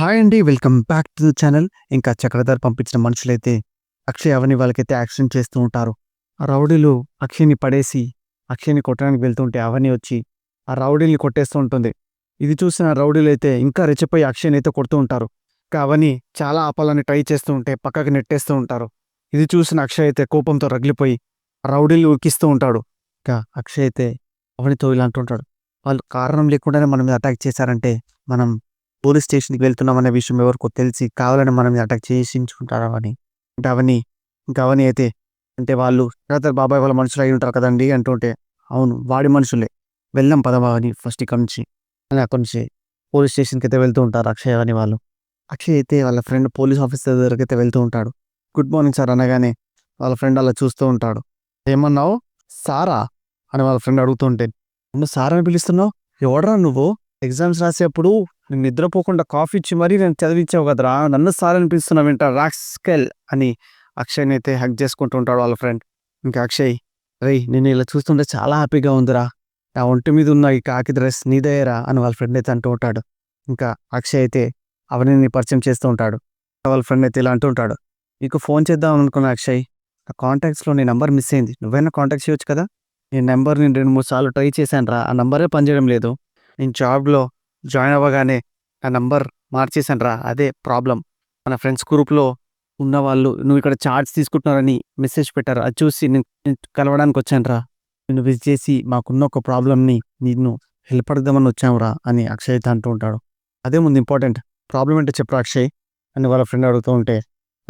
Hi అండి welcome back to the channel ఇంకా చక్రధారి పంపించిన మనుషులైతే అక్షయ్ అవని వాళ్ళకైతే యాక్సిడెంట్ చేస్తూ ఉంటారు. ఆ రౌడీలు అక్షయ్ని పడేసి అక్షయ్ని కొట్టడానికి వెళ్తుంటే అవని వచ్చి ఆ రౌడీని కొట్టేస్తూ ఉంటుంది. ఇది చూసిన రౌడీలు అయితే ఇంకా రెచ్చిపోయి అక్షయ్ని అయితే కొడుతూ ఉంటారు. ఇంకా అవని చాలా ఆపాలని ట్రై చేస్తూ ఉంటే పక్కకి నెట్టేస్తూ ఉంటారు. ఇది చూసిన అక్షయ్ అయితే కోపంతో రగిలిపోయి ఆ రౌడీలు ఉరికిస్తూ ఉంటాడు. ఇంకా అక్షయ్ అయితే అవనితో ఇలా అంటుంటాడు. వాళ్ళు కారణం లేకుండానే మన మీద అటాక్ చేశారంటే మనం పోలీస్ స్టేషన్కి వెళ్తున్నాం అనే విషయం ఎవరికో తెలిసి కావాలని మనం అటాక్ చేసించుకుంటారు అవని అంటే అవని ఇంకా అవని అయితే అంటే వాళ్ళు తర్వాత బాబాయ్ వాళ్ళ మనుషులు అయి ఉంటారు కదండి అంటుంటే అవును వాడి మనుషులే. వెళ్దాం పదవా అని ఫస్ట్ ఇక్కడ నుంచి అని అక్కడి నుంచి పోలీస్ స్టేషన్కి అయితే వెళ్తూ ఉంటారు అక్షయ్ అని వాళ్ళు. అక్షయ్ అయితే వాళ్ళ ఫ్రెండ్ పోలీస్ ఆఫీసర్ దగ్గరికి అయితే వెళ్తూ ఉంటాడు. గుడ్ మార్నింగ్ సార్ అనగానే వాళ్ళ ఫ్రెండ్ అలా చూస్తూ ఉంటాడు. ఏమన్నావు? సారా? అని వాళ్ళ ఫ్రెండ్ అడుగుతుంటే నన్ను సార్ అని పిలుస్తున్నావు? ఎవడరా నువ్వు? ఎగ్జామ్స్ రాసేప్పుడు నేను నిద్రపోకుండా కాఫీ ఇచ్చి మరీ నేను చదివించావు కదరా నన్ను సార్ అనిపిస్తున్నా వింటా రాక్స్కెల్ అని అక్షయ్ని అయితే హక్ చేసుకుంటూ ఉంటాడు వాళ్ళ ఫ్రెండ్ ఇంకా అక్షయ్ రేయ్ నేను ఇలా చూస్తుంటే చాలా హ్యాపీగా ఉందిరా. నా ఒంటి మీద ఉన్న ఈ కాకి డ్రెస్ నీదయ్యరా? అని వాళ్ళ ఫ్రెండ్ అయితే అంటూ ఉంటాడు. ఇంకా అక్షయ్ అయితే అవని పరిచయం చేస్తూ ఉంటాడు. వాళ్ళ ఫ్రెండ్ అయితే ఇలా అంటూ ఉంటాడు. నీకు ఫోన్ చేద్దాం అనుకున్నా అక్షయ్ ఆ కాంటాక్ట్స్లో నీ నెంబర్ మిస్ అయింది. నువ్వైనా కాంటాక్ట్ చేయొచ్చు కదా? నీ నెంబర్ నేను రెండు మూడు సార్లు ట్రై చేశాను రా ఆ నెంబరే పనిచేయడం లేదు. నేను జాబ్లో జాయిన్ అవ్వగానే నా నంబర్ మార్చేశాను రా అదే ప్రాబ్లం. మన ఫ్రెండ్స్ గ్రూప్లో ఉన్న వాళ్ళు నువ్వు ఇక్కడ చార్ట్స్ తీసుకుంటున్నారని మెసేజ్ పెట్టారు అది చూసి నేను కలవడానికి వచ్చాను రా నిన్ను విజిట్ చేసి మాకున్న ఒక ప్రాబ్లమ్ని నిన్ను హెల్ప్ అడగదామని వచ్చావురా అని అక్షయ్ అంటూ ఉంటాడు. అదే ముందు ఇంపార్టెంట్ ప్రాబ్లం ఏంటో చెప్పరా అక్షయ్? అని వాళ్ళ ఫ్రెండ్ అడుగుతూ ఉంటే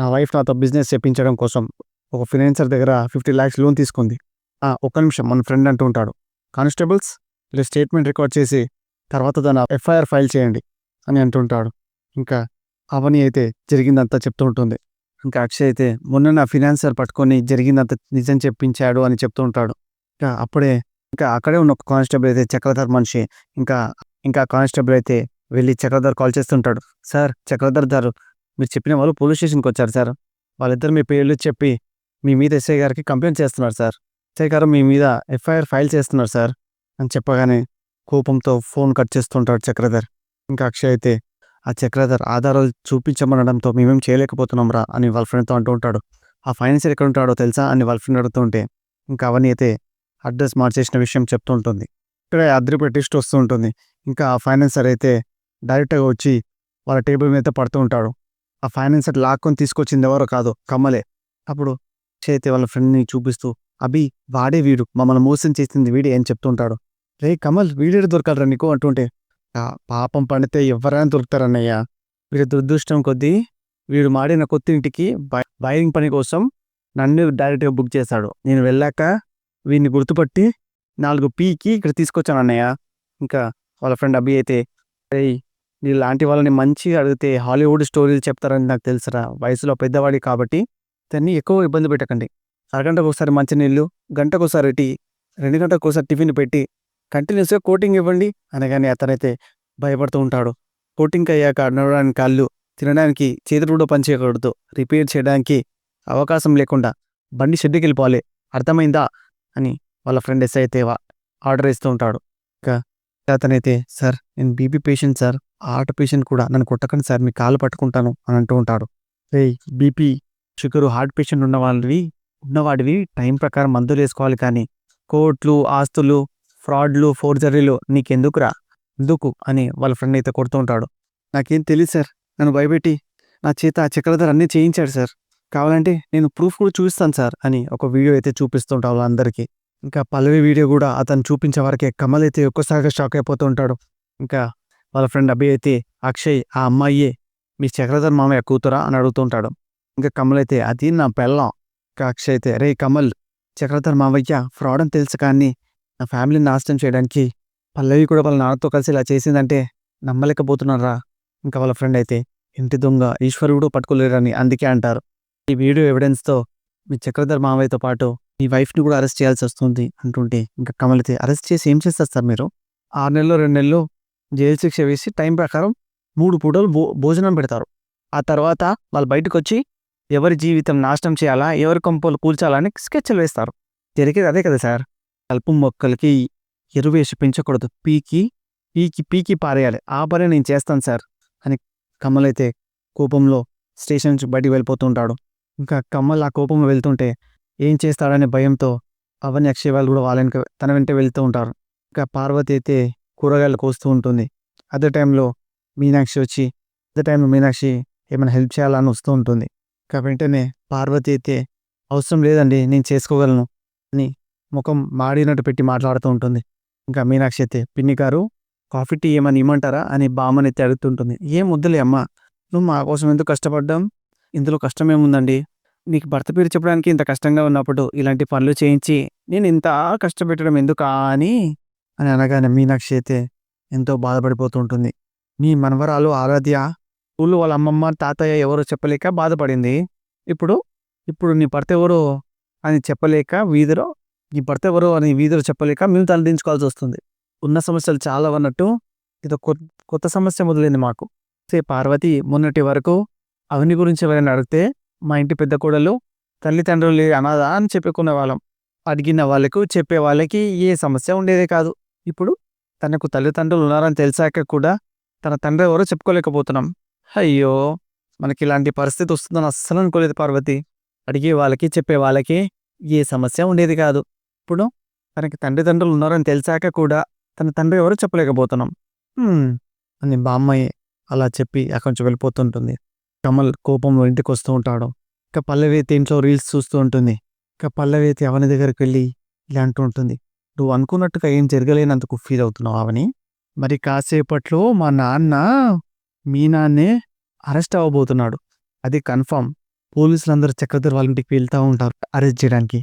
నా వైఫ్ నాతో బిజినెస్ చెప్పించడం కోసం ఒక ఫినాన్సర్ దగ్గర ఫిఫ్టీ ల్యాక్స్ లోన్ తీసుకుంది. ఆ, ఒక్క నిమిషం మన ఫ్రెండ్ అంటూ ఉంటాడు. కానిస్టేబుల్స్ ఇలా స్టేట్మెంట్ రికార్డ్ చేసి తర్వాత దాని ఎఫ్ఐఆర్ ఫైల్ చేయండి అని అంటుంటాడు. ఇంకా అవని అయితే జరిగిందంతా చెప్తూ ఉంటుంది. ఇంకా అక్షయ్ అయితే మొన్న నా ఫినాన్సర్ పట్టుకొని జరిగిందంతా నిజం చెప్పించాడు అని చెప్తూ ఉంటాడు. ఇంకా అప్పుడే ఇంకా అక్కడే ఉన్న ఒక కానిస్టేబుల్ అయితే చక్రధర్ మనిషి ఇంకా ఇంకా కానిస్టేబుల్ అయితే వెళ్ళి చక్రధర్ కాల్ చేస్తుంటాడు. సార్ చక్రధర్ గారు మీరు చెప్పిన వాళ్ళు పోలీస్ స్టేషన్కి వచ్చారు సార్. వాళ్ళిద్దరు మీ పేర్లు చెప్పి మీ మీద ఎస్ఐ గారికి కంప్లైంట్ చేస్తున్నారు సార్. ఎస్ఐ గారు మీ మీద ఎఫ్ఐఆర్ ఫైల్ చేస్తున్నారు సార్. అని చెప్పగానే కోపంతో ఫోన్ కట్ చేస్తుంటాడు చక్రధర్. ఇంకా అక్షయ్ అయితే ఆ చక్రధర్ ఆధారాలు చూపించమనడంతో మేమేం చేయలేకపోతున్నాం రా అని వాళ్ళ ఫ్రెండ్తో అంటూ ఉంటాడు. ఆ ఫైనాన్సర్ ఎక్కడ ఉంటాడో తెలుసా? అని వాళ్ళ ఫ్రెండ్ అడుగుతూ ఉంటే ఇంకా అవన్నీ అయితే అడ్రస్ మార్చేసిన విషయం చెప్తూ ఉంటుంది. ఇక్కడ అద్దరిపై టెస్ట్ వస్తూ ఉంటుంది. ఇంకా ఆ ఫైనాన్సర్ అయితే డైరెక్ట్గా వచ్చి వాళ్ళ టేబుల్ మీద పడుతూ ఉంటాడు. ఆ ఫైనాన్సర్ లాక్కొని తీసుకొచ్చింది ఎవరో కాదు కమ్మలే అప్పుడు చేతి అయితే వాళ్ళ ఫ్రెండ్ని చూపిస్తూ అభి వాడే వీడు మమ్మల్ని మోసం చేసింది వీడే అని చెప్తుంటాడు రే కమల్ వీడేడు దొరకాలరా నీకు అంటుంటే. పాపం పండితే ఎవరైనా దొరుకుతారన్నయ్య. వీడి దురదృష్టం కొద్దీ వీడు మాడిన కొత్త ఇంటికి బై- వైరింగ్ పని కోసం నన్ను డైరెక్ట్గా బుక్ చేశాడు. నేను వెళ్ళాక వీడిని గుర్తుపట్టి నాలుగు పీకి ఇక్కడ తీసుకొచ్చాను అన్నయ్య ఇంకా వాళ్ళ ఫ్రెండ్ అబ్బి అయితే రేయ్ నీలాంటి వాళ్ళని మంచిగా అడిగితే హాలీవుడ్ స్టోరీలు చెప్తారని నాకు తెలుసురా. వయసులో పెద్దవాడి కాబట్టి దాన్ని ఎక్కువ ఇబ్బంది పెట్టకండి. అరగంటకు ఒకసారి మంచినీళ్ళు గంటకు ఒకసారి టీ రెండు గంటలకు ఒకసారి టిఫిన్ పెట్టి కంటిన్యూస్గా కోటింగ్ ఇవ్వండి. అనగానే అతనైతే భయపడుతూ ఉంటాడు. కోటింగ్ అయ్యాక నడవడానికి కాళ్ళు తినడానికి చేతులు కూడా పనిచేయకూడదు. రిపేర్ చేయడానికి అవకాశం లేకుండా బండి షెడ్డుకి వెళ్ళిపోవాలి. అర్థమైందా? అని వాళ్ళ ఫ్రెండ్ ఎస్ అయితే ఆర్డర్ ఇస్తూ ఉంటాడు. ఇంకా అతనైతే సార్ నేను BP patient sir. Heart patient కూడా నన్ను కొట్టకండి సార్. మీ కాలు పట్టుకుంటాను అని అంటూ ఉంటాడు. రే బీపీ షుగర్ హార్ట్ పేషెంట్ ఉన్నవాళ్ళవి ఉన్నవాడివి టైం ప్రకారం మందులు వేసుకోవాలి కానీ కోట్లు ఆస్తులు ఫ్రాడ్లు ఫోర్జరీలు నీకెందుకురా? ఎందుకు? అని వాళ్ళ ఫ్రెండ్ అయితే కొడుతూ ఉంటాడు. నాకేం తెలియదు సార్. నన్ను భయపెట్టి నా చేత ఆ చక్రధర అన్నీ చేయించాడు సార్. కావాలంటే నేను ప్రూఫ్ కూడా చూపిస్తాను సార్ అని ఒక వీడియో అయితే చూపిస్తుంటా వాళ్ళందరికీ ఇంకా పల్లవి వీడియో కూడా అతను చూపించే వరకే కమల్ అయితే ఒక్కసారిగా షాక్ అయిపోతూ ఉంటాడు. ఇంకా వాళ్ళ ఫ్రెండ్ అభి అయితే అక్షయ్ ఆ అమ్మాయియే మీ చక్రధర్ మామయ్య కూతురా? అని అడుగుతుంటాడు ఇంకా కమల్ అయితే అది నా పెళ్ళం. ఇంకా అక్షయ్ అయితే రే కమల్ చక్రధర్ మావయ్య ఫ్రాడ్ అని తెలుసు కానీ నా ఫ్యామిలీని నాశనం చేయడానికి పల్లవి కూడా వాళ్ళ నాన్నతో కలిసి ఇలా చేసిందంటే నమ్మలేకపోతున్నారా ఇంకా వాళ్ళ ఫ్రెండ్ అయితే ఇంటి దొంగ ఈశ్వరుడు పట్టుకోలేరని అందుకే అంటారు. ఈ వీడియో ఎవిడెన్స్తో మీ చక్రధర్ మావయ్యతో పాటు మీ వైఫ్ని కూడా అరెస్ట్ చేయాల్సి వస్తుంది అంటుంటే ఇంకా కమలితే అరెస్ట్ చేసి ఏం చేస్తారు సార్ మీరు? ఆరు నెలలు రెండు నెలలు జైలు శిక్ష వేసి టైం ప్రకారం మూడు పూటలు భో భోజనం పెడతారు. ఆ తర్వాత వాళ్ళు బయటకు వచ్చి ఎవరి జీవితం నాశనం చేయాలా ఎవరి కొంపలు కూల్చాలని స్కెచ్లు వేస్తారు. జరిగేది అదే కదా సార్? కలుపు మొక్కలకి ఎరువు పెంచకూడదు. పీకి పీకి పీకి పారేయాలి. ఆ పని నేను చేస్తాను సార్ అని కమల్ అయితే కోపంలో స్టేషన్ నుంచి బయటికి వెళ్ళిపోతుంటాడు ఇంకా కమల్ ఆ కోపంలో వెళ్తుంటే ఏం చేస్తాడనే భయంతో అవని అక్షయ్ వాళ్ళు కూడా వాళ్ళ తన వెంట వెళ్తూ ఉంటారు. ఇంకా పార్వతి అయితే కూరగాయలు కోస్తూ ఉంటుంది. అదే టైంలో మీనాక్షి వచ్చి అదే టైంలో మీనాక్షి ఏమైనా హెల్ప్ చేయాలని వస్తూ ఉంటుంది. ఇంకా వెంటనే పార్వతి అయితే అవసరం లేదండి నేను చేసుకోగలను అని ముఖం మాడినట్టు పెట్టి మాట్లాడుతూ ఉంటుంది. ఇంకా మీనాక్షి అయితే పిన్ని గారు కాఫీ టీ ఏమని ఇమ్మంటారా? అని బామ్మని అయితే అడుగుతుంటుంది. ఏం వద్దులే అమ్మ నువ్వు మా కోసం ఎందుకు కష్టపడ్డాం? ఇందులో కష్టం ఏముందండి నీకు భర్త పేరు చెప్పడానికి ఇంత కష్టంగా ఉన్నప్పుడు ఇలాంటి పనులు చేయించి నేను ఇంత కష్టపెట్టడం ఎందుకా అని? అని అనగానే మీనాక్షి అయితే ఎంతో బాధపడిపోతూ ఉంటుంది. మీ మనవరాలు ఆరాధ్య ఊళ్ళు వాళ్ళ అమ్మమ్మ తాతయ్య ఎవరో చెప్పలేక బాధపడింది. ఇప్పుడు ఇప్పుడు నీ భర్త ఎవరో? అని చెప్పలేక వీధిలో నీ భర్త ఎవరో అని వీధిలో చెప్పలేక మేము తలదించుకోవాల్సి వస్తుంది. ఉన్న సమస్యలు చాలా అన్నట్టు ఇది కొత్త కొత్త సమస్య మొదలైంది మాకు. సే పార్వతి మొన్నటి వరకు అవని గురించి ఎవరైనా అడిగితే మా ఇంటి పెద్ద కోడలు తల్లిదండ్రులు అనాథ అని చెప్పుకునే వాళ్ళం. అడిగిన వాళ్ళకు చెప్పే వాళ్ళకి ఏ సమస్య ఉండేదే కాదు. ఇప్పుడు తనకు తల్లిదండ్రులు ఉన్నారని తెలిసాక కూడా తన తండ్రి ఎవరో చెప్పుకోలేకపోతున్నాం. అయ్యో! మనకి ఇలాంటి పరిస్థితి వస్తుందని అస్సలు అనుకోలేదు పార్వతి. అడిగే వాళ్ళకి చెప్పే వాళ్ళకి ఏ సమస్య ఉండేది కాదు. ఇప్పుడు తనకి తండ్రిదండ్రులు ఉన్నారని తెలిసాక కూడా తన తండ్రి ఎవరు చెప్పలేకపోతున్నాం. అని బామ్మయ్య అలా చెప్పి అక్కడి నుంచి వెళ్ళిపోతుంటుంది. కమల్ కోపంలో ఇంటికి వస్తూ ఉంటాడు. ఇంకా పల్లవేతి ఇంట్లో రీల్స్ చూస్తూ ఉంటుంది. ఇంకా పల్లవేతి అవని దగ్గరికి వెళ్ళి ఇలా అంటూ ఉంటుంది. నువ్వు అనుకున్నట్టుగా ఏం జరగలేనందుకు ఫీల్ అవుతున్నావు అవని? మరి కాసేపట్లో మా నాన్న మీ నాన్నే అరెస్ట్ అవ్వబోతున్నాడు. అది కన్ఫర్మ్ పోలీసులందరూ చక్రధర్ వాళ్ళ ఇంటికి వెళ్తూ ఉంటారు. అరెస్ట్ చేయడానికి.